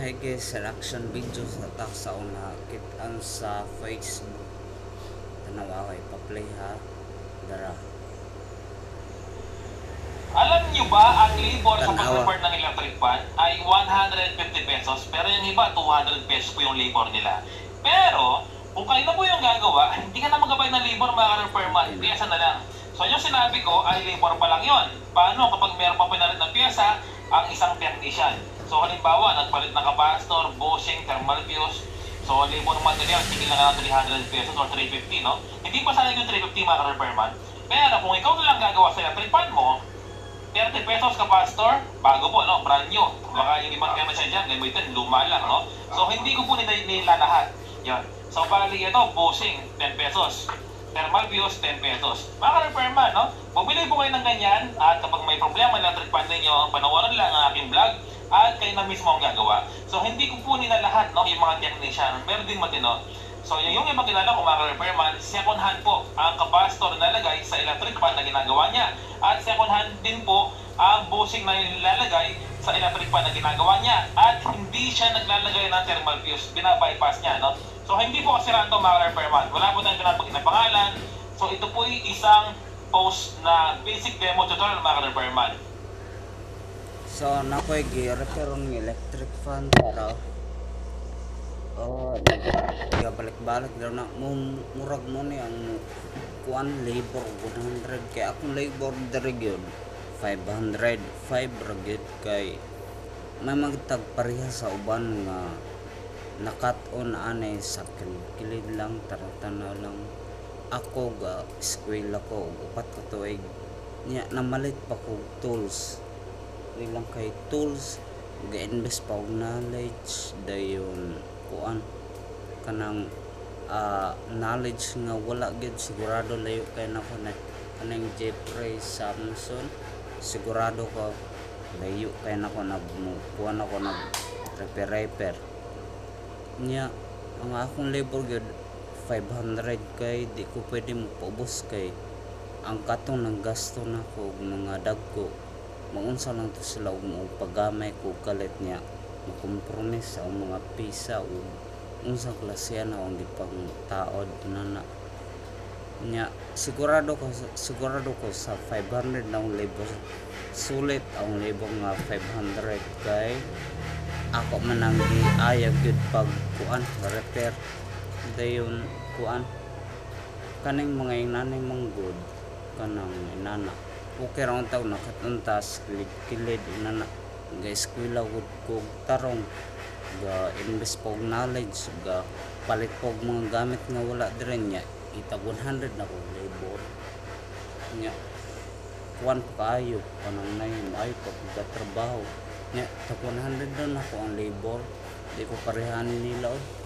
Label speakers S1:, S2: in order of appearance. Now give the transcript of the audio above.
S1: Hi guys, reaction video sa tak sa una kitaan sa Facebook. Tanawa kay pa-play ha. Dara.
S2: Alam nyo ba, ang labor sa pag-report ng electric ay 150 pesos, pero yung iba, 200 pesos po yung labor nila. Pero, kung kayo na po yung gagawa, hindi ka na magabay ng labor mga per month, piyesa na lang. So yung sinabi ko ay labor pa lang yon. Paano kapag meron pa pinalit ng piyesa ang isang technician? So halimbawa, nagpalit ng kapastor, bushing, thermal fuse, So, labor month nila, tigil na ka ng 300 pesos or 350, no? Hindi pa sana yung 350 mga month. Pero kung ikaw na lang gagawa sa electric mo, 30 pesos ka pastor, bago po, no? Brand new. Baka yung ibang kaya siya dyan, gamitin, luma lang, no? So, hindi ko po nila lahat. Yan. So, bali ito, bushing, 10 pesos. Thermal fuse, 10 pesos. Mga repairman, no? Bumili po kayo ng ganyan at kapag may problema ng electric fan ninyo, panawaran lang ang aking vlog at kayo na mismo ang gagawa. So, hindi ko po nila lahat, no? Yung mga technician, meron din matino. So, yung, yung ibang kilala ko mga repairman, second hand po ang kapastor na nalagay sa electric fan na ginagawa niya. At second hand din po ang bushing na nilalagay sa electric fan na ginagawa niya. At hindi siya naglalagay ng thermal fuse, binabypass niya, no? So, hindi po kasi random mga repairman. Wala po tayong pinapagin na pangalan. So, ito po ay isang post na basic demo tutorial mga repairman.
S1: So, nakoy gi-repair ng electric fan para Oh, diga balik-balik daw na. Murag mo ni ang kuan labor 100 kay akong labor diri gyud 500 5 ra gyud kay may magtag pareha sa uban nga nakat on anay sa kilid lang taratana lang. Ako ga school ako upat ka tuig. Nya namalit pa ko tools ilang kay tools ga-invest pa og knowledge dayon kuan kanang ah, knowledge nga wala gid sigurado layo kay nako na kanang Jeffrey Samson sigurado ko layo kay nako nag kuan ako nag repair repair nya ang akong labor gyud 500 kay di ko pwede mo kay ang katong ng gasto na ko mga dagko maunsa lang to sila og paggamay ko kalit niya. Makompromis sa mga pisa o unsa klase na ang gipang taod na na. Nya sigurado ko sigurado ko sa 500 na ang labor sulit ang labor nga 500 kay ako man ang giayag gyud pag kuan repair. Dayon kuan. Kaning mga inanay manggod kanang inana okay ra taw nakatuntas kilid kilid inana ga eskwela gud ko tarong ga invest po og knowledge ga palit po og mga gamit nga wala dire nya itag 100 na ko labor. Nya kuan pa kaayo kanang nay maayo pa ga trabaho nya tag 100 daw na ko ang labor. Di ko parehan nila od